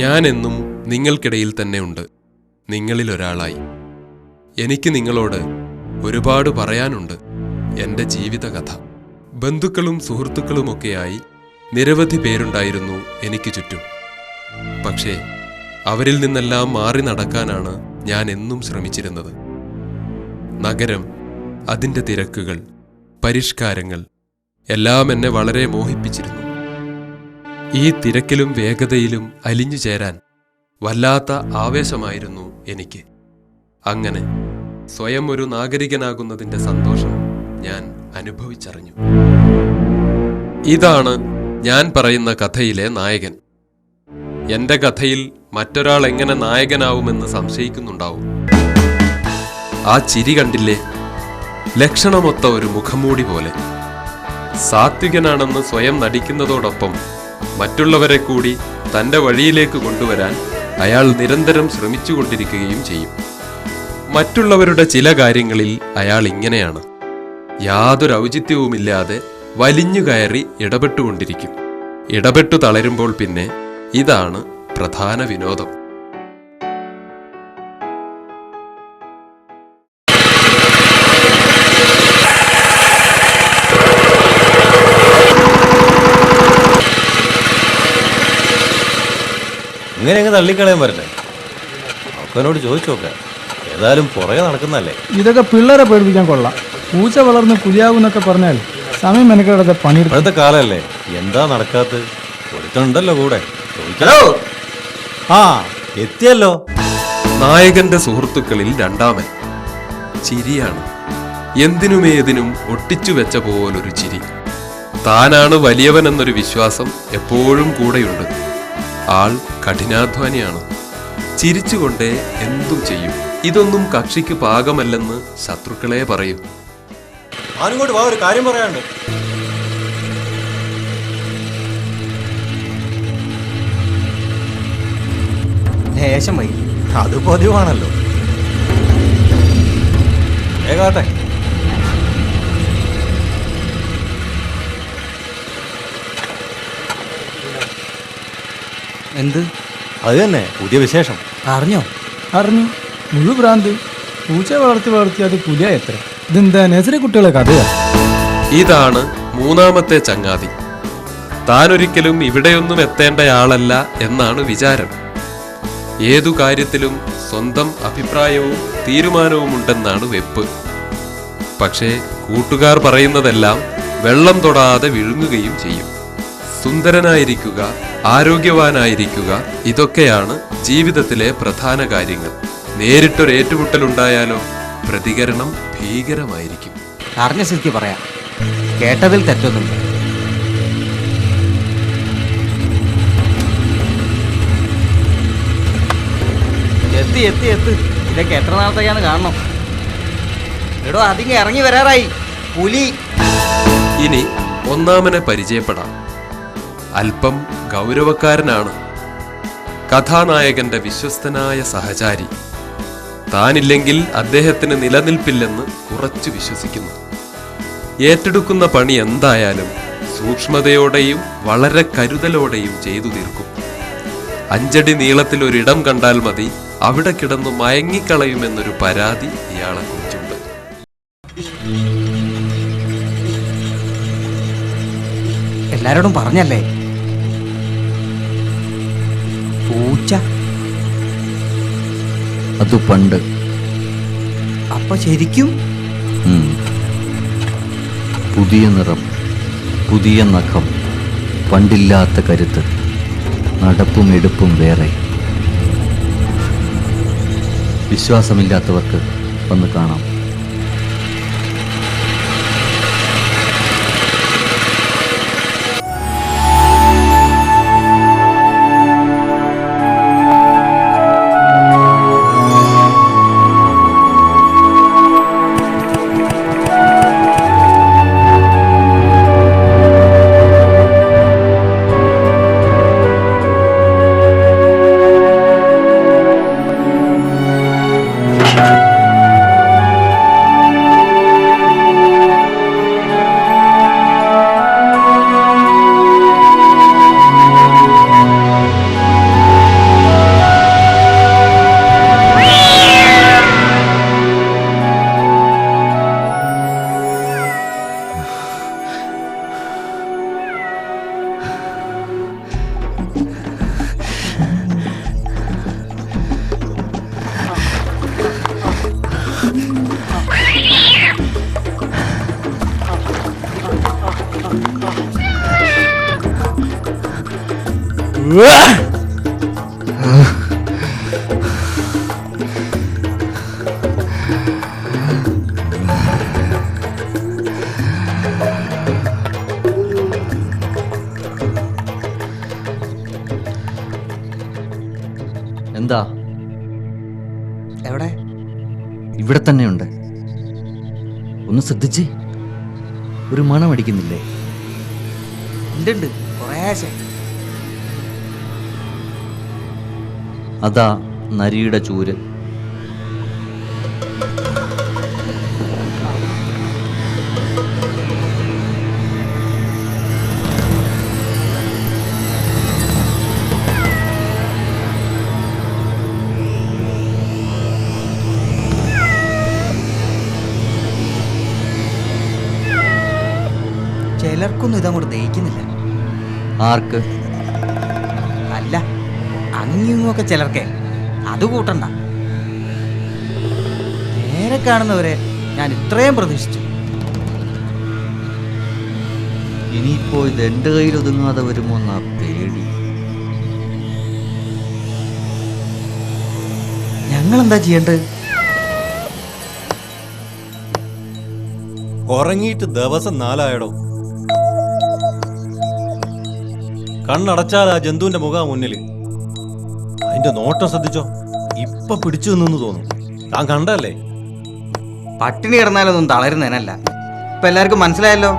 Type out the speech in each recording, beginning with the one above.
ഞാൻ എന്നും നിങ്ങൾക്കിടയിൽ തന്നെ ഉണ്ട്. നിങ്ങളിൽ ഒരാളായി. എനിക്ക് നിങ്ങളോട് ഒരുപാട് പറയാനുണ്ട്. എന്റെ ജീവിതകഥ. ബന്ധുക്കളും സുഹൃത്തുക്കളുമൊക്കെയായി നിരവധി പേരുണ്ടായിരുന്നു എനിക്ക് ചുറ്റും. പക്ഷേ അവരിൽ നിന്നെല്ലാം മാറി നടക്കാനാണ് ഞാൻ എന്നും ശ്രമിച്ചിരുന്നത്. നഗരം അതിന്റെ തിരക്കുകൾ പരിഷ്കാരങ്ങൾ എല്ലാം എന്നെ വളരെ മോഹിപ്പിച്ചിരുന്നു. ഈ തിരക്കിലും വേഗതയിലും അലിഞ്ഞു ചേരാൻ വല്ലാത്ത ആവേശമായിരുന്നു എനിക്ക്. അങ്ങനെ സ്വയം ഒരു നാഗരികനാകുന്നതിന്റെ സന്തോഷം ഞാൻ അനുഭവിച്ചറിഞ്ഞു. ഇതാണ് ഞാൻ പറയുന്ന കഥയിലെ നായകൻ. എന്റെ കഥയിൽ മറ്റൊരാൾ എങ്ങനെ നായകനാവുമെന്ന് സംശയിക്കുന്നുണ്ടാവും. ആ ചിരി കണ്ടില്ലേ? ലക്ഷണമൊത്ത ഒരു മുഖംമൂടി പോലെ. സാത്വികനാണെന്ന് സ്വയം നടിക്കുന്നതോടൊപ്പം മറ്റുള്ളവരെ കൂടി തന്റെ വഴിയിലേക്ക് കൊണ്ടുവരാൻ അയാൾ നിരന്തരം ശ്രമിച്ചുകൊണ്ടിരിക്കുകയും ചെയ്യും. മറ്റുള്ളവരുടെ ചില കാര്യങ്ങളിൽ അയാൾ ഇങ്ങനെയാണ്. യാതൊരു ഔചിത്യവുമില്ലാതെ വലിഞ്ഞു കയറി ഇടപെട്ടുകൊണ്ടിരിക്കും. ഇടപെട്ടു തളരുമ്പോൾ പിന്നെ ഇതാണ് പ്രധാന വിനോദം. ഇങ്ങനെ അങ്ങ് തള്ളിക്കളയാൻ പറ്റേ അപ്പനോട് ചോദിച്ചു നോക്കാം. ഏതായാലും പുറകെ നടക്കുന്നല്ലേ ഇതൊക്കെ പിള്ളേരെ പേടിപ്പിക്കാൻ കൊള്ളാം. പൂച്ച വളർന്ന് പുലിയാകുന്നൊക്കെ പറഞ്ഞാൽ സമയം മെനക്കെടുത്ത പണി ഇപ്പോഴത്തെ കാലല്ലേ എന്താ നടക്കാത്ത? ഒരുത്തണ്ടല്ലോ കൂടെ. ഹലോ! ആ എത്തിയല്ലോ. നായകന്റെ സുഹൃത്തുക്കളിൽ രണ്ടാമൻ. ചിരിയാണ്. എന്തിനുമേതിനും ഒട്ടിച്ചു വെച്ച പോലൊരു ചിരി. താനാണ് വലിയവൻ എന്നൊരു വിശ്വാസം എപ്പോഴും കൂടെയുണ്ട്. ആൾ കഠിനാധ്വാനിയാണ്. ചിരിച്ചുകൊണ്ടേ എന്തും ചെയ്യും. ഇതൊന്നും കക്ഷിക്ക് പാകമല്ലെന്ന് ശത്രുക്കളെ പറയും. ആനിങ്ങോട്ട് വാ ഒരു കാര്യം ലേശം വൈകി. അത് പതിവാണല്ലോ. വേഗാട്ടെ എന്ത്? അത് തന്നെ പുതിയ വിശേഷം. അറിഞ്ഞോ? അറിഞ്ഞു. മുഴു ഭ്രാന്ത്. പൂച്ച വളർത്തി വളർത്തി അത് പുലിയ എത്ര. ഇതെന്താ നഴ്സറി കുട്ടികളെ കഥയാ? ഇതാണ് മൂന്നാമത്തെ ചങ്ങാതി. താനൊരിക്കലും ഇവിടെയൊന്നും എത്തേണ്ടയാളല്ല എന്നാണ് വിചാരം. ഏതു കാര്യത്തിലും സ്വന്തം അഭിപ്രായവും തീരുമാനവും ഉണ്ടെന്നാണ് വെപ്പ്. പക്ഷേ കൂട്ടുകാർ പറയുന്നതെല്ലാം വെള്ളം തൊടാതെ വിഴുങ്ങുകയും ചെയ്യും. സുന്ദരനായിരിക്കുക ആരോഗ്യവാനായിരിക്കുക. ഇതൊക്കെയാണ് ജീവിതത്തിലെ പ്രധാന കാര്യങ്ങൾ. നേരിട്ടൊരു ഏറ്റുമുട്ടലുണ്ടായാലോ പ്രതികരണം ഭീകരമായിരിക്കും. അറിഞ്ഞ സ്ഥിതിക്ക് പറയാം. കേട്ടതിൽ തെറ്റൊന്നുമില്ല. എത്തി എത്തി എത്തി. ഇതൊക്കെ എത്ര നാളത്തേക്കാണ് കാണണം? എടോ അതിങ്ങ് ഇറങ്ങി വരാറായി. പുലി. ഇനി ഒന്നാമനെ പരിചയപ്പെടാം. അല്പം ഗൗരവക്കാരനാണ്. കഥാനായകന്റെ വിശ്വസ്തനായ സഹചാരി. താനില്ലെങ്കിൽ അദ്ദേഹത്തിന് നിലനിൽപ്പില്ലെന്ന് ഉറച്ചു വിശ്വസിക്കുന്നു. ഏറ്റെടുക്കുന്ന പണി എന്തായാലും സൂക്ഷ്മതയോടെയും വളരെ കരുതലോടെയും ചെയ്തു തീർക്കും. അഞ്ചടി നീളത്തിൽ ഒരിടം കണ്ടാൽ മതി അവിടെ കിടന്നു മയങ്ങിക്കളയുമെന്നൊരു പരാതി ഇയാളെ കുറിച്ചുണ്ട്. എല്ലാരോടും പറഞ്ഞല്ലേ? പൂച്ച. അത് പണ്ട്. അപ്പൊ ശരിക്കും. പുതിയ നിറം പുതിയ നഖം പണ്ടില്ലാത്ത കരുത്ത് നടപ്പും എടുപ്പും വേറെ. വിശ്വാസമില്ലാത്തവർക്ക് വന്ന് കാണാം. എന്താ? എവിടെ? ഇവിടെ തന്നെയുണ്ട്. ഒന്ന് ശ്രദ്ധിച്ചേ? ഒരു മണം അടിക്കുന്നില്ലേ? ഉണ്ട് ഉണ്ട് കുറേശ്ശെ അതാ നരിയുടെ ചൂര്. ചിലർക്കൊന്നും ഇതങ്ങോട്ട് ദഹിക്കുന്നില്ല. ആർക്ക്? അങ്ങിങ്ങൊക്കെ ചിലർക്കേ. അത് കൂട്ടണ്ട. നേരെ കാണുന്നവരെ ഞാൻ ഇത്രയും പ്രതീക്ഷിച്ചു. ഇനിയിപ്പോ ഇത് എന്റെ കയ്യിൽ ഒതുങ്ങാതെ വരുമോ എന്നാ പേടി. ഞങ്ങൾ എന്താ ചെയ്യേണ്ടത്? ഉറങ്ങിയിട്ട് ദിവസം നാലായടോ. കണ്ണടച്ചാൽ ആ ജന്തുവിന്റെ മുഖം മുന്നിൽ അതിന്റെ നോട്ടം ശ്രദ്ധിച്ചോ? ഇപ്പൊ പിടിച്ചു നിന്നു തോന്നും. താൻ കണ്ടല്ലേ പട്ടിണി കിടന്നാലൊന്നും തളരുന്നതിനല്ല ഇപ്പൊ എല്ലാവർക്കും മനസ്സിലായല്ലോ?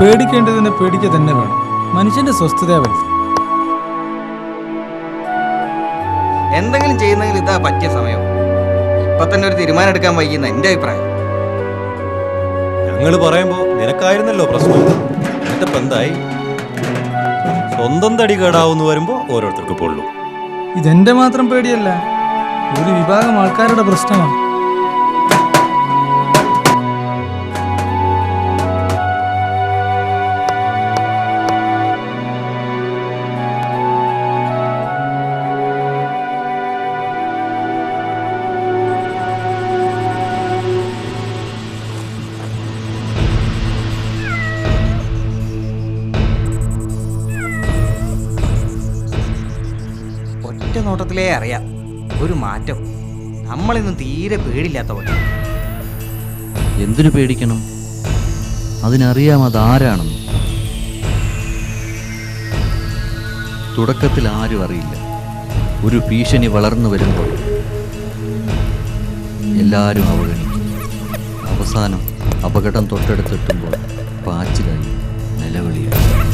പേടിക്കേണ്ടതിനെ പേടിക്കുക തന്നെ വേണം. മനുഷ്യന്റെ സ്വസ്ഥത വലുത്. എന്തെങ്കിലും ചെയ്യുന്നെങ്കിൽ ഇതാ പറ്റിയ സമയം. ഇപ്പൊ തന്നെ ഒരു തീരുമാനം എടുക്കാൻ വൈകുന്ന എന്റെ അഭിപ്രായം. ഞങ്ങൾ പറയുമ്പോ നിനക്കായിരുന്നല്ലോ പ്രശ്നം. എന്നിട്ടിപ്പോ എന്തായി? സ്വന്തം തടി കേടാവുന്നു വരുമ്പോ ഓരോരുത്തർക്ക് പൊള്ളു. ഇതെന്റെ മാത്രം പേടിയല്ല ഒരു വിഭാഗം ആൾക്കാരുടെ പ്രശ്നമാണ്. ഒറ്റ അറിയാം. ഒരു മാറ്റം. നമ്മളിന്ന് തീരെ പേടില്ലാത്ത പോലെ എന്തിനു പേടിക്കണം? അതിനറിയാം അതാരാണെന്ന്. തുടക്കത്തിൽ ആരും അറിയില്ല. ഒരു ഭീഷണി വളർന്നു വരുമ്പോൾ എല്ലാവരും അവഗണിക്കും. അവസാനം അപകടം തൊട്ടടുത്തെത്തുമ്പോൾ പാച്ചിലായി നിലവിളിയായി.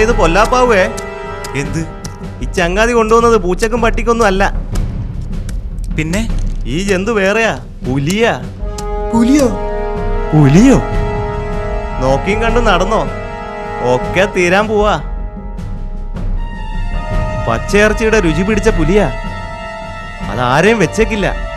ഇത് പൊല്ലാപ്പാവേ. എന്ത്? ഈ ചങ്ങാതി കൊണ്ടുവന്നത് പൂച്ചക്കും പട്ടിക്കൊന്നും അല്ല. പിന്നെ? ഈ ജന്തു വേറെയാ. പുലിയാ. പുലിയോ? പുലിയോ? നോക്കിയും കണ്ടു നടന്നോ? ഒക്കെ തീരാൻ പോവാ. പച്ചയിറച്ചിയുടെ രുചി പിടിച്ച പുലിയാ. അതാരെയും വെച്ചേക്കില്ല.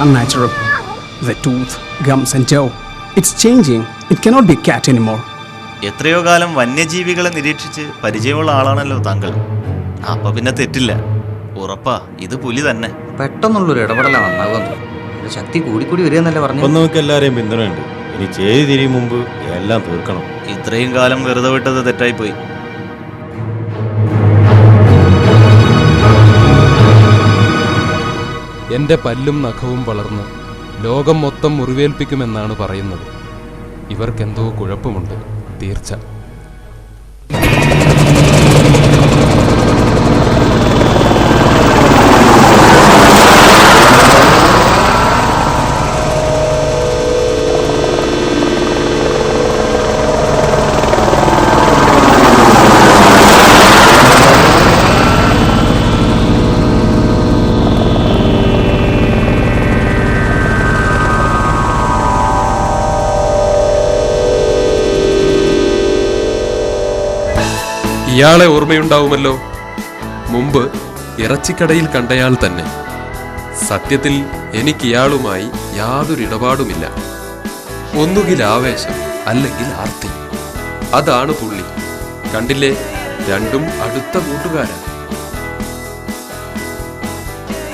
Unnatural. The tooth, gums, and jaw. It's changing. It cannot be cat anymore. എത്രയോ കാലം വന്യജീവികളെ നിരീക്ഷിച്ച് പരിചയമുള്ള ആളാണല്ലോ താങ്കൾ അപ്പൊ പിന്നെ തെറ്റില്ല ഉറപ്പാ ഇത് പുലി തന്നെ പെട്ടെന്നുള്ളൊരു ഇടപെടലാണ് നന്നാകുമെന്ന് ഇതിന്റെ ശക്തി കൂടിക്കൂടി വരികയെന്നല്ലേ പറഞ്ഞു ഇപ്പം നമുക്ക് എല്ലാവരെയും പിന്തുണയുണ്ട് ഇനി തിരിയും മുമ്പ് എല്ലാം തീർക്കണം ഇത്രയും കാലം വെറുതെ വിട്ടത് തെറ്റായിപ്പോയി എന്റെ പല്ലും നഖവും വളർന്ന് ലോകം മൊത്തം മുറിവേൽപ്പിക്കുമെന്നാണ് പറയുന്നത്. ഇവർക്കെന്തോ കുഴപ്പമുണ്ട്. തീർച്ച. ഇയാളെ ഓർമ്മയുണ്ടാവുമല്ലോ. മുമ്പ് ഇറച്ചിക്കടയിൽ കണ്ടയാൾ തന്നെ. സത്യത്തിൽ എനിക്ക് ഇയാളുമായി യാതൊരു ഇടപാടുമില്ല. ഒന്നുകിൽ ആവേശം അല്ലെങ്കിൽ ആർത്തി. അതാണ് പുള്ളി. കണ്ടില്ലേ? രണ്ടും അടുത്ത കൂട്ടുകാരാണ്.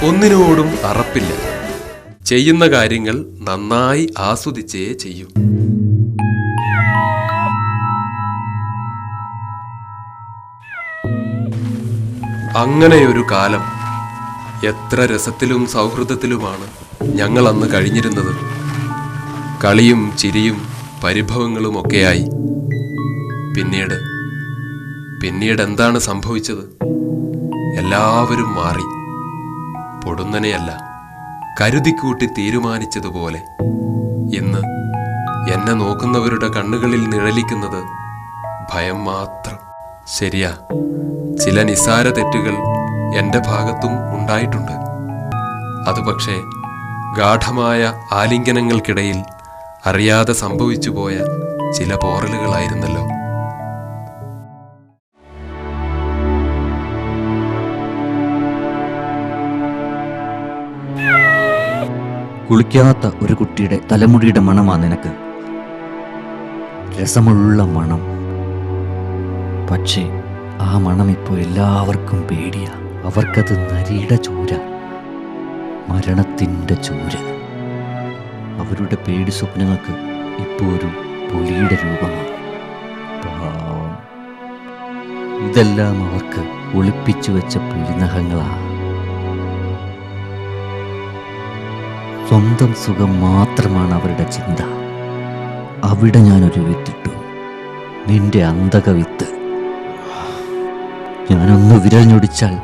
ഒന്നിനോടും അറപ്പില്ല. ചെയ്യുന്ന കാര്യങ്ങൾ നന്നായി ആസ്വദിച്ചേ ചെയ്യൂ. അങ്ങനെയൊരു കാലം എത്ര രസത്തിലും സൗഹൃദത്തിലുമാണ് ഞങ്ങൾ അന്ന് കഴിഞ്ഞിരുന്നത്. കളിയും ചിരിയും പരിഭവങ്ങളും പരിഭവങ്ങളുമൊക്കെയായി പിന്നീട് പിന്നീട് എന്താണ് സംഭവിച്ചത്? എല്ലാവരും മാറി. പൊടുന്നനെയല്ല കരുതിക്കൂട്ടി തീരുമാനിച്ചതുപോലെ. ഇന്ന് എന്നെ നോക്കുന്നവരുടെ കണ്ണുകളിൽ നിഴലിക്കുന്നത് ഭയം മാത്രം. ശരിയാ ചില നിസാര തെറ്റുകൾ എന്റെ ഭാഗത്തും ഉണ്ടായിട്ടുണ്ട്. അത് ഗാഠമായ ആലിംഗനങ്ങൾക്കിടയിൽ അറിയാതെ സംഭവിച്ചു പോയ ചില പോറലുകളായിരുന്നല്ലോ. കുളിക്കാത്ത ഒരു കുട്ടിയുടെ തലമുടിയുടെ മണമാ നിനക്ക്. രസമുള്ള മണം. പക്ഷേ ആ മണം ഇപ്പോൾ എല്ലാവർക്കും പേടിയാ. അവർക്കത് നരിയുടെ ചൂര. മരണത്തിന്റെ ചൂര. അവരുടെ പേടി സ്വപ്നങ്ങൾക്ക് ഇപ്പോൾ ഒരു പുലിയുടെ രൂപമാണ്. ഇതെല്ലാം അവർക്ക് ഒളിപ്പിച്ചു വെച്ച പുലിനഹങ്ങളാണ് സ്വന്തം സുഖം മാത്രമാണ് അവരുടെ ചിന്ത. അവിടെ ഞാനൊരു വിത്തിട്ടു നിന്റെ അന്തക വിത്ത് ഞാനൊന്ന് വിരൽ ഞൊടിച്ചാൽ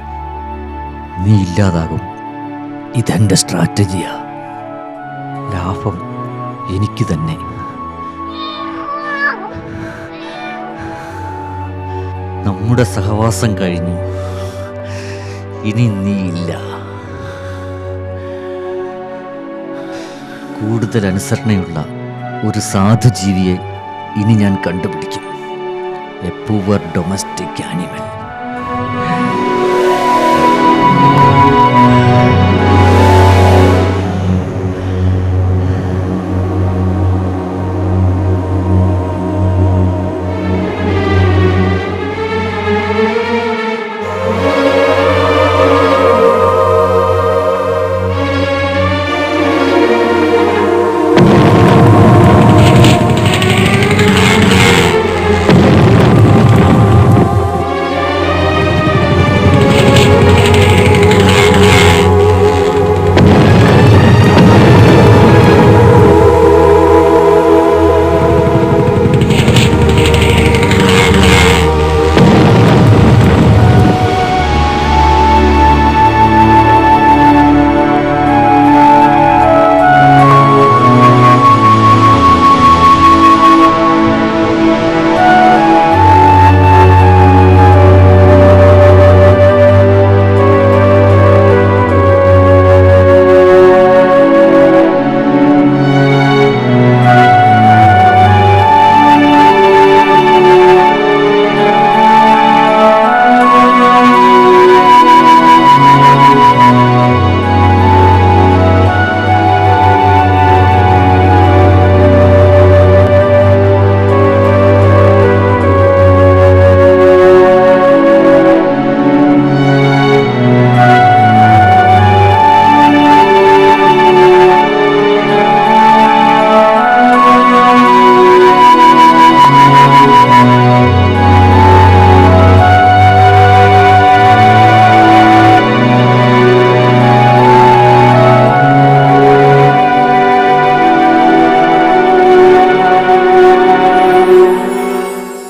നീ ഇല്ലാതാകും. ഇതെന്റെ സ്ട്രാറ്റജിയാ. ലാഭം എനിക്ക് തന്നെ. നമ്മുടെ സഹവാസം കഴിഞ്ഞു. ഇനി നീ ഇല്ല. കൂടുതൽ അനുസരണയുള്ള ഒരു സാധുജീവിയെ ഇനി ഞാൻ കണ്ടുപിടിക്കും. A poor domestic animal.